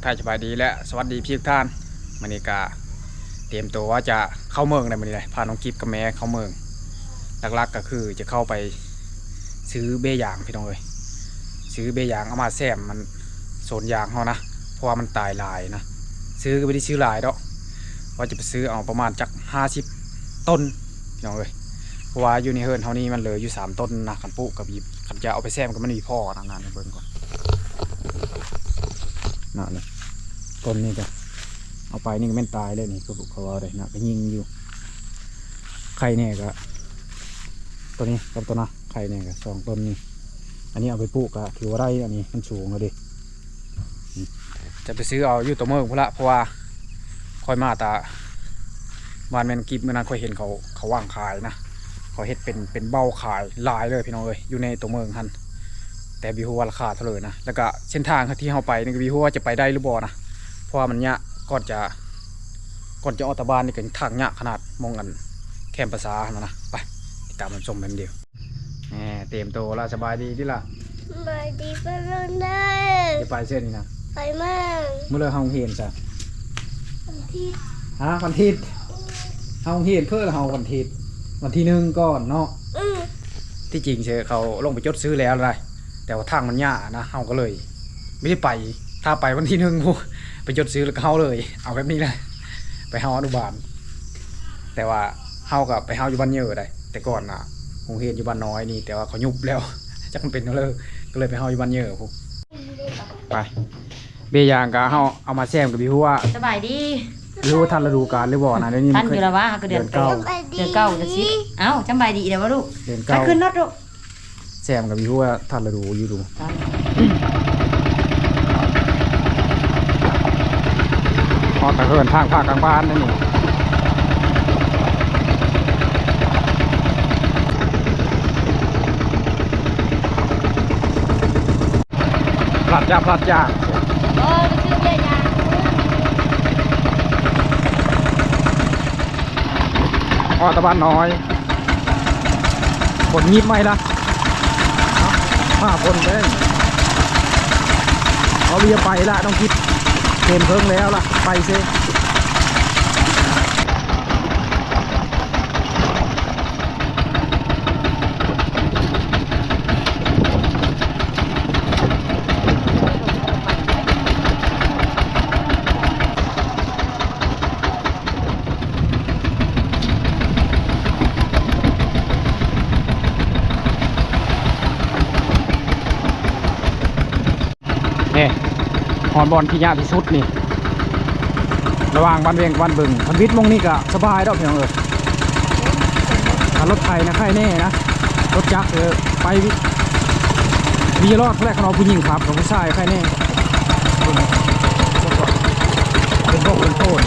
ทักทายสบายดีและสวัสดีพี่ทุกท่านมันนี้กาเตรียมตัวว่าจะเข้าเมืองในมันนี้เลยพาน้องกิฟกับแม่เข้าเมืองหลักๆก็คือจะเข้าไปซื้อเบยางพี่น้องเลยซื้อเบยางเอามาแซมมันโซนยางเขานะเพราะว่ามันตายลายนะซื้อก็ไม่ได้ซื้อหลายดอกว่าจะไปซื้อเอาประมาณจักห้าสิบต้นพี่น้องเลยเพราะว่าอยู่ในเฮิร์นเท่านี้มันเลือยู่สามต้นนะขันปุกับยิบขันจะเอาไปแซมก็มันมีพ่อนะงานในเบิ่งก่อน น่ะเลยต้นนี้ก็เอาไปนี่ก็แม่นตายเลยนี่ก็เขาว่าเลยน่ะก็ยิงอยู่ ไข่เนี่ยก็ ตัวนี้กับตัวนะไข่เนี่ยก็สองต้นนี้อันนี้เอาไปปลูกก็ถือว่าได้อันนี้มันสูงเลยดิจะไปซื้อเอาอยู่ตัวเมืองพุละเพราะว่าคอยมาตาบ้านแมนกิบเมื่อนั้นคอยเห็นเขาเขาว่างขายนะเขาเฮ็ดเป็นเป็นเบ้าขายหลายเลยพี่น้องเลยอยู่ในตัวเมืองหัน แต่บีฮูว่าราคาเท่าไหร่นะแล้วก็เส้นทางที่เราไปนี่ก็บีฮูว่าจะไปได้หรือบ่นะเพราะว่ามันยะก่อนจะก่อนจะออกตะบานนี่ก็ทางยะขนาดมองกันแคมภาษานะนะไปติดตามมันชมกันเดียวแหมเตรียมตัวแล้วสบายดีที่ล่ะมาดีไปเรื่องได้จะไปเส้นนี้นะไปมั่งเมื่อไรเฮาเห็นจ้ะวันที่ฮะวันอาทิตย์เฮาเห็นเพื่อเฮาวันอาทิตย์วันที่หนึ่งก่อนเนาะอืมที่จริงเชเขาลงไปจดซื้อแล้วเลย แต่ว่าทางมันยากนะเฮาก็เลย ไม่ได้ไปถ้าไปวันที่หนึ่งพูไปจดซื้อแล้วก็เฮาเลย เอาแบบนี้เลยไปเฮาอนุบาล แต่ว่าเฮากับไปเฮาอยู่บ้านเยอะได้ แต่ก่อนน่ะคงเห็นอยู่บ้านน้อยนี่ แต่ว่าเขายุบแล้วจักมันเป็นเท่าเลยก็เลยไปเฮาอยู่บ้านเยอะพูไปเบยางก็เฮาเอามาแซมกับพี่ฮู้ว่าสบายดีรู้ว่าทันฤดูกาลหรือบ่นะเดี๋ยวนี้ทัมันนเคอยยู่แล้ววะก็เดือนเก้าไปดีเดือนเก้าเดือนสิบเอ้าจำบายดีเดี๋ยววะลูกเดือนไปเก้าขึ้นรถลูกแซ มกับพี่ฮู้ว่าทันฤดูอยู่ดูพอตะเฮินทางภาคกลางบ้านนั่นนี่พลัดจ้าพลัดจ้าอ้ไปซื้อเบียร์ยางออตะบ้านน้อยฝนยิบไหมล่ะ เอ้าคนเลยเอาเรียไปละต้องคิดเต็มเพิ่งแล้วล่ะ ไปซิ หอนบอลที่ยากที่สุดนี่ ระหว่างบ้านเวียงบ้านบึงคันวิทย์มงนี่ก็สบายดอกพี่น้องเออถ้ารถไทยนะใครแน่นะ รถจักรเออไปวีรอดแรกของเราผู้หญิงครับของผู้ชายใครแน่เป็นพวกเป็นโทษ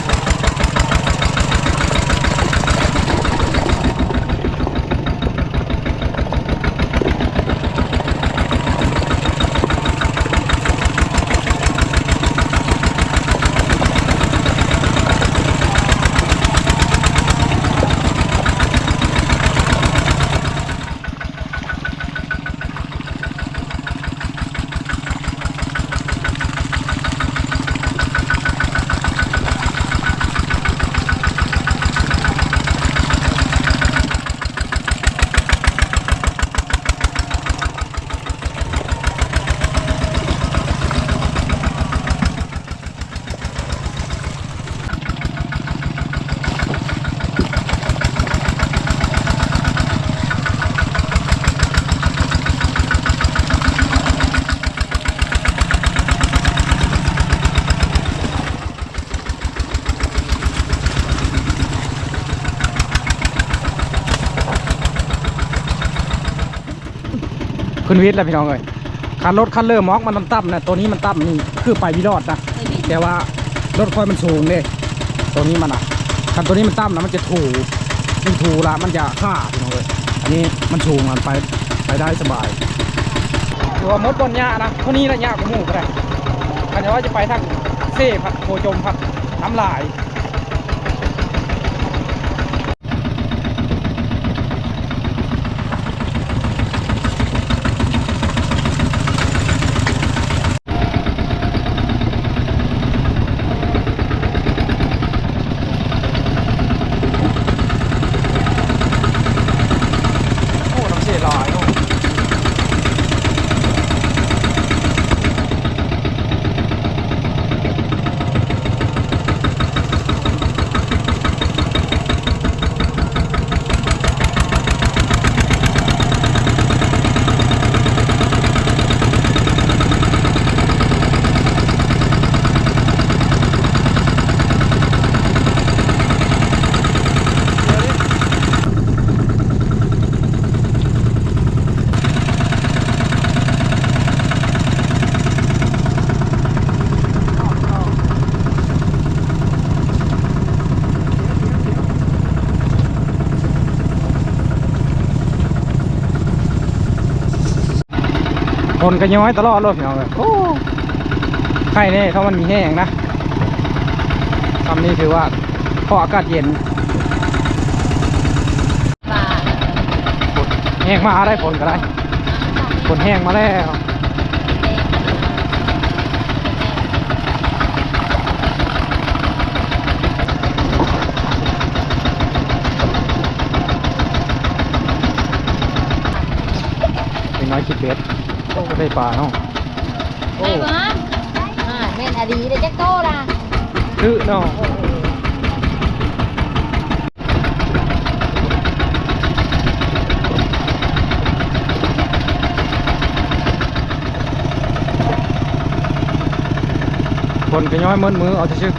นวิทย์แล้วพี่น้องเอ้ยคันรถคันเริ่มมอกมันต่ำๆนะตัวนี้มันต่ำนี่คือไปวิรอดนะแต่ว่ารถค่อยมันสูงเลยตัวนี้มันอะคันตัวนี้มันต่ำนะมันจะถูมันถูละมันจะฆ่าพี่น้องเลยอันนี้มันสูงมันไปไปได้สบายถือว่ามดบนหญ้านะเท่านี้ละหญ้ากว่าหมู่ก็ได้คันว่าจะไปทางเซ่ผัดโคจมผัดน้ำลาย ฝ นก็ย้อยตลอดเลยพี่น้องเลยโอ้ไข่เนี่ยถ้ามันมีแห้งนะคำนี้ถือว่าพออากาศเย็นแห้งมาได้ฝนก็ได้ฝนแห้งมาแล้วเป็นน้อยคิดเบ็ด ก็ได้ปลาเนาะโอ้ได้บ่อ่าแม่นอดีเด้จักโตล่ะคือเนาะฝนก็ย้อยมืดมือเอาชื่อ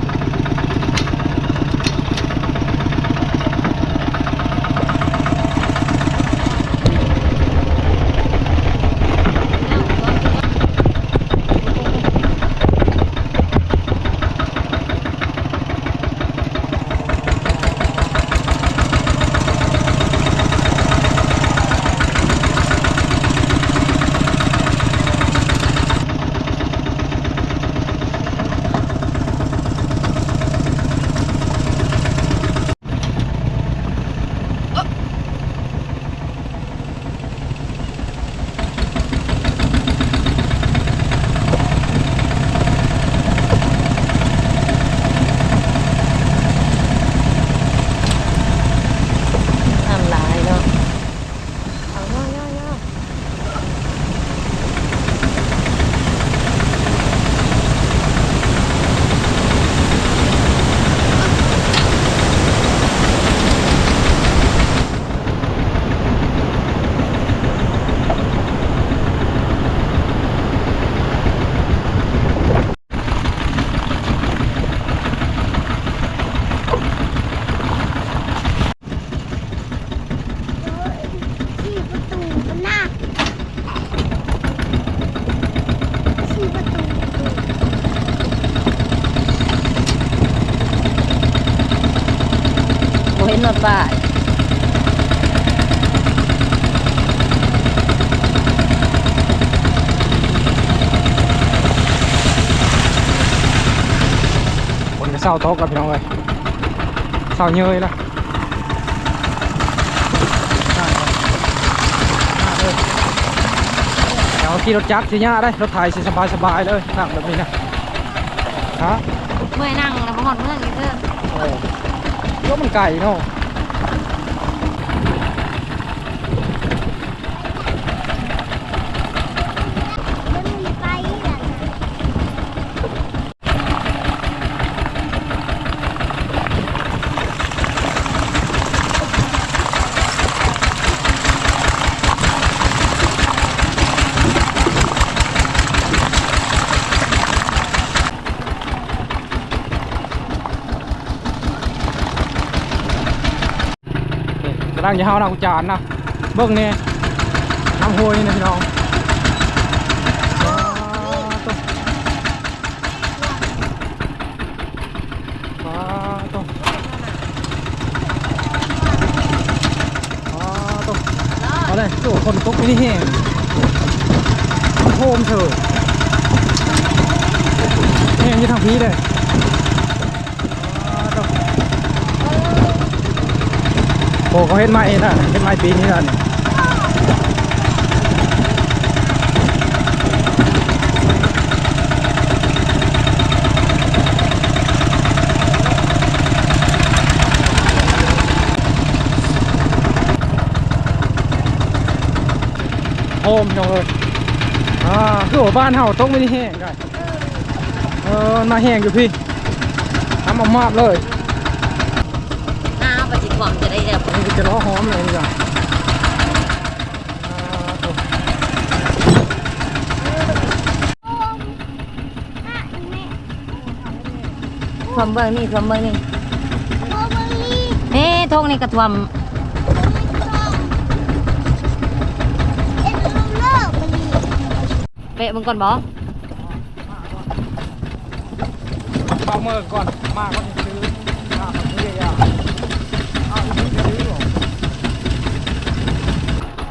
ทำลายเนาะ เอาย่อย่อย่อ ที่ประตูมันหน้าที่ประตู บ่เห็นรถป่ายฝนก็เศร้าตกกับพี่น้องเลยเศร้าเยยละเดี๋ แล้วบ่ฮอดเมืองอีกเด้อโอ้รถมันไก่เนาะ กำลังจะเฮาน้ำจานนะเบิ้งเนี่ยน้ำโหยนี่นะพี่น้องตุ๊ว้าวตุ๊ว้าวตุ๊เอาเลยสู้คนตกไม่ได้แห้งโฮมเถอะแห้งยี่ทางพีเลยว้าวตุ๊โอ้เขาเห็นไม้นะเห็นไม้ปีนี้นี่โฮมจังเลยอ่าคือว่าบ้านเฮาตกไม่ได้แห้งได้เออมันมาแห้งอยู่พี่ทำมามาบเลย หน้าปฏิความจะได้แบบ อั นนี้จะล้อหอมเลยนี่จ้ะอ่าตัวท่วมเบื้องนี่ท่วมเบื้องนี่โมบลีเอ๊ะทงนี่ก็ท่วมเอ็นลูเลอร์บลีเปะมึงก่อนบ่เอาเมื่อก่อน มาก็จะซื้อมาแบบนี้ยาวเอาอีกนิดจะซื้อหรอ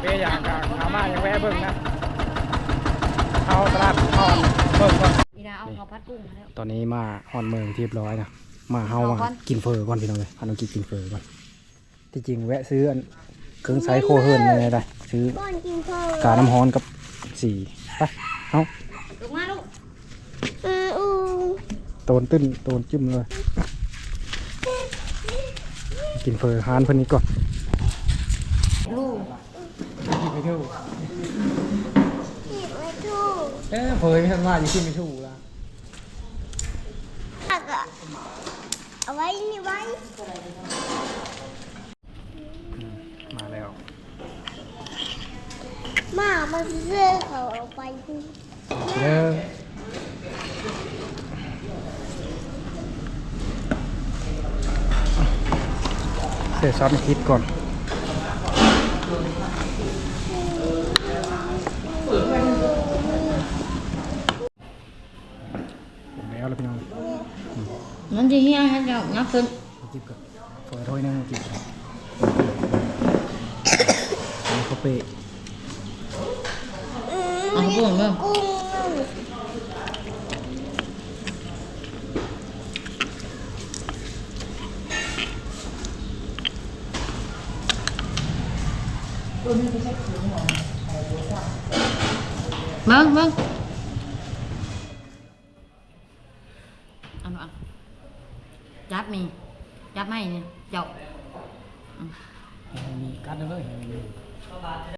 เปย์ อย่างกลางขามาอย่างแวะเบิ่งนะเอาตลาดทอนเพิ่มก่อนอีดาเอาข้าวผัดกุ้งมาแล้วตอนนี้มาฮอนเมืองที่เรียบร้อยนะมาเฮามาเอาก่อนกินเฟอก่อนพี่น้องเลยพาน้องกินกินเฟอก่อนที่จริงแวะซื้ออันเครื่องใช้โคเฮิร์นยังไงได้ซื้อก้อนกินข้าวกาน้ำฮ้อนกับสีไปเอาลูกมาลูกอืออูโตนตื้นโตนจิ้มเลย กินเฟอฮานเพิ่นนี้ก่อน ลูก กินไปเที่ยว ผิดไม่ถูก เอ้เฟอไม่ทันว่าอยู่กินไม่ถูกละตักอะเอาไว้นี่ไว้ มาแล้ว มามาเสื้อเขาเอาไปดูเด้อเสียซอสคิดก่อน จะเฮี้ยให้เจ้านับขึ้นจิบกับเฟอร์ถ้วยหนึงจิบอันนี้เขาเปะอืมเอาข้าวปุ้งเด้อกุ้งเบิ้งเบิ้ง มียับไม่เจ้า นี่กัดเลยเหรอ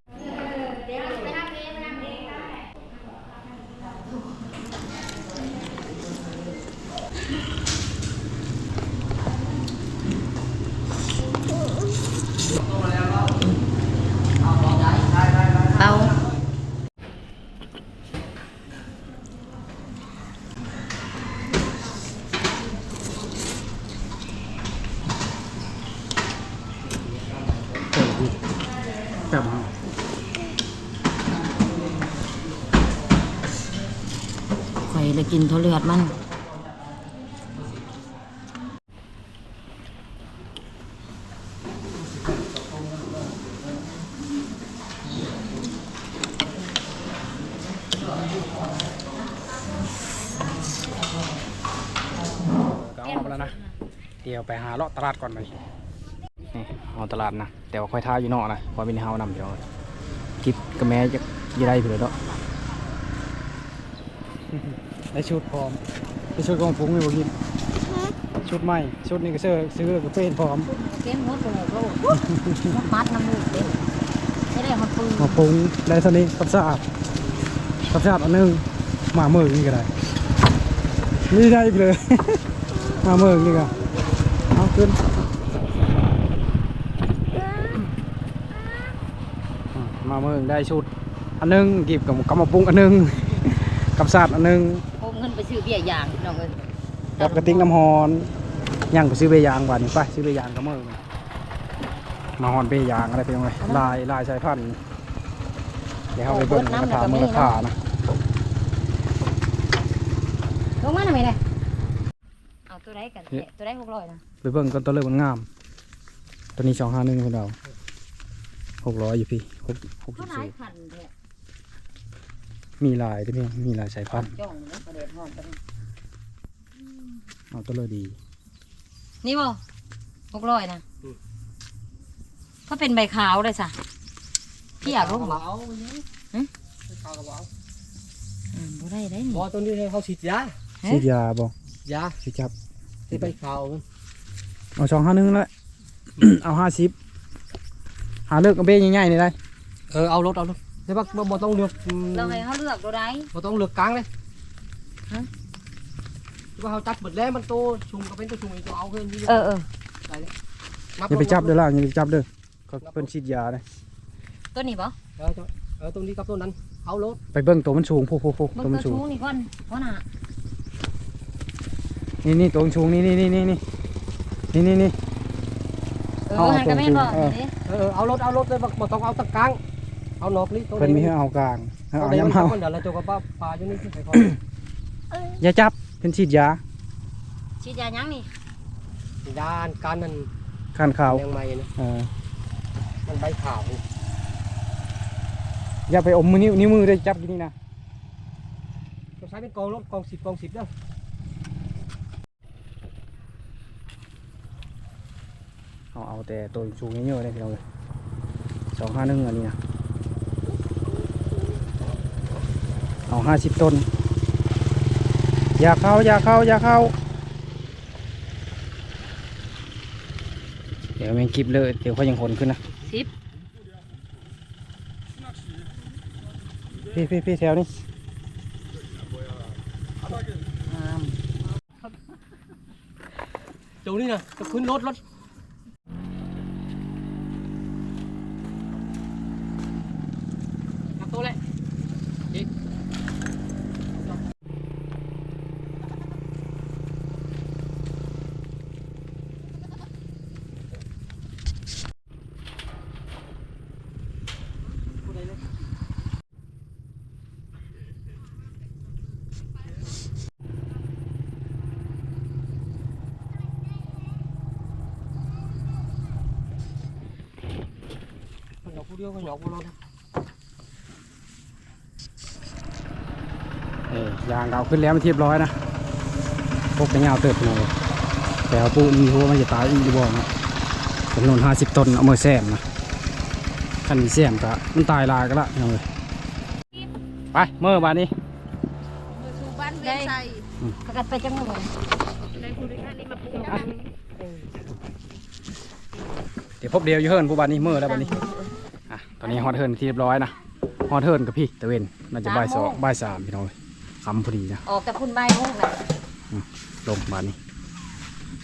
กินทุเรียนมัน ก็เอาไปแล้วนะ เดี๋ยวไปหาเลาะตลาดก่อนไปนี่เอาตลาดนะ แต่ว่าค่อยท้าอยู่นอกนะพอเป็นเฮานำเดี๋ยวกิบกับแม่จะยี่ได้ไปเลยเนาะ ได้ชุดพร้อมได้ชุดกองฟุ้งอยู่กินชุดใหม่ ชุดนี้ก็เสื้อซื้อกับเป็นพร้อมเต็มหัวปูโลกมัดน้ำมูกเต็มไม่ได้มาปืนมาปรุงได้เท่านี้กับสะอาดกับสะอาดอันหนึงมาเมืองนี่ก็ได้นี่ได้อีกเลย มาเมืองนี่ก็เอาขึ้นอะมาเมืองได้ชุดอันหนึงกิบกับกับมาปรุงอันหนึง กับสะอาดอันหนึงโอ้เงินไปซื้อเบี้ยยางน้องเอ้ยกับกระติกน้ำฮอนย่างไปซื้อเบยางบาดนี้ไปซื้อเบยางกับเมืองมาฮอนเบยางอะไรไปยังไงลายลายสายพันธุ์เดี๋ยวเอาไปเบิ่งราคามูลค่านะลงมาหน่อยเลยเอาตัวไหนกันแหละตัวไหนหกร้อยนะไปเบิ่งกันตัวเลือกมันงาม ตัวนี้สองห้าหนึ่งคนเราหกร้อยอยู่พี่หกหกสิเท่าบไหร่สี่พันเนี่ย มีลายด้วยพี่มีลายสายพันธุ์จ้องเลยประเดี๋ยวหอมไปเลยเอาตัวเลือกดี นี่บ่หกร้อยนะก็เป็นใบขาวเลยสะพี่อยากรู้บ่ เอาหึ เขาก็บอกอืมบ่ได้ได้บนี่อกตัวนี้เขาฉีดยาเอ๊ะ ฉีดยาบ่ยาฉีดจับที่ไปเขาเอาสองห้าหนึ่งแล้วเอาห้าสิบหาเลือกกระเบ้ใหญ่ๆนี่ได้เออเอารถเอารถ ใช่ปะบ่บ่ต้องเลือกอืมเราให้เขาเลือกตัวใดบ่ต้องเลือกกลางเลยฮะว่าเขาจัดหมดแล้วมันโตชุงก็เป็นตัวชุงอีกตัวเอาขึ้นนี่เออเออได้เลยอย่าไปจับเด้อล่ะอย่าไปจับเด้อเขาเพิ่นฉีดยาเลยตัวนี้บ่เออเออตรงนี้กับตัวนั้นเอารถไปเบิ่งตัวมันสูงโพโพโพมันตัวตัมัวนสูงชูนี่ก่อนเพราะน่ะนี่นี่ตัวมันสูงนี่นี่นี่นี่นี่นี่นี่นี่เออเอาหันกันแม่นบ่เออนี่เออเอารถเอารถเลยบ่บ่ต้องเอาตะกลาง เอานอกนี่ตัวเพิ่นมีนี้ให้เอากลางให้ตัวเอานี้ย้ำมันเฮาเดี๋ยวเราจะกับปลาอยู่นี่ที่ใส่คออย่าจับเป็นฉีดยาฉีดยายังนี่ยานการนั่นขันขาวแรงใหม่นะเออมันใบขาวอย่าไปอมมือนิ้วนิ้วมือได้จับกินนี่นะต้องใช้เป็นกองรถกองสิบกองสิบเด้อเอาเอาแต่ตัวสูงเยอะๆเลยพี่น้องเลยสองห้าหนึ่งอันนี้นะ เอาห้าสิบต้น อย่าเข้า อย่าเข้า อย่าเข้า เดี๋ยวแมงกิบเลย เดี๋ยวเขายังขนขึ้นนะสิบพี่พี่พี่แถวนี้งามจูนี่นะจะขึ้นรถรถนับตัวเลยอีกผู้ใดเลย คนหยอกผู้ เดียวก็หยอกผู้เราเอ้ยยางเราขึ้นแล้วมันเรียบร้อยนะพวกเป็นยาวเติบหน่อยแต่เอาปูมีหัวมันจะตายอีกดีบ่นะจำนวนห้าสิบต้นเอามือแซมนะขันมีแซมก็มันตายลายก็ละพี่น้องเลยไปเมื่อบานนี้สู่บ้านเวียนใส่ประกันไปจังหวัดในภูริอันนี้มาปลูกเดี๋ยวพบเดียวอยู่เฮิร์นผู้บานนี้เมื่อแล้วบานนี้อะ ตอนนี้ฮอตเฮิร์นที่เรียบร้อยนะฮอตเฮิร์นกับพี่ตะเวนน่าจะบ่ายสองบ่ายสามพี่น้องเลยคำพอดีนะออกแต่พุ่นใบห้องน่ะลงบานนี้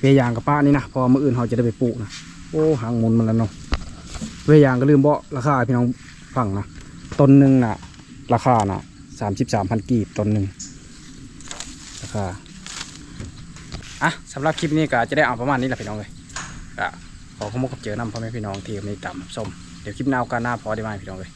เวียยางกับป้านี่นะพอมืออื่นเขาจะได้ไปปลูกนะโอ้หางหมุนมันแล้วเนาะเวียยางก็ลืมเบาะราคาให้พี่น้องฟังนะต้นหนึ่งน่ะราคาน่ะสามสิบสามพันกีบต้นหนึ่งราคาอะสำหรับคลิปนี้ก็จะได้เอาประมาณนี้แหละพี่น้องเลยก็ขอขอบคุณกับเจอนำพ่อแม่พี่น้องที่มีต่ำส้ม เดี๋ยวคลิปหน้าโอกาสหน้าพอได้ไหมพี่น้องเลย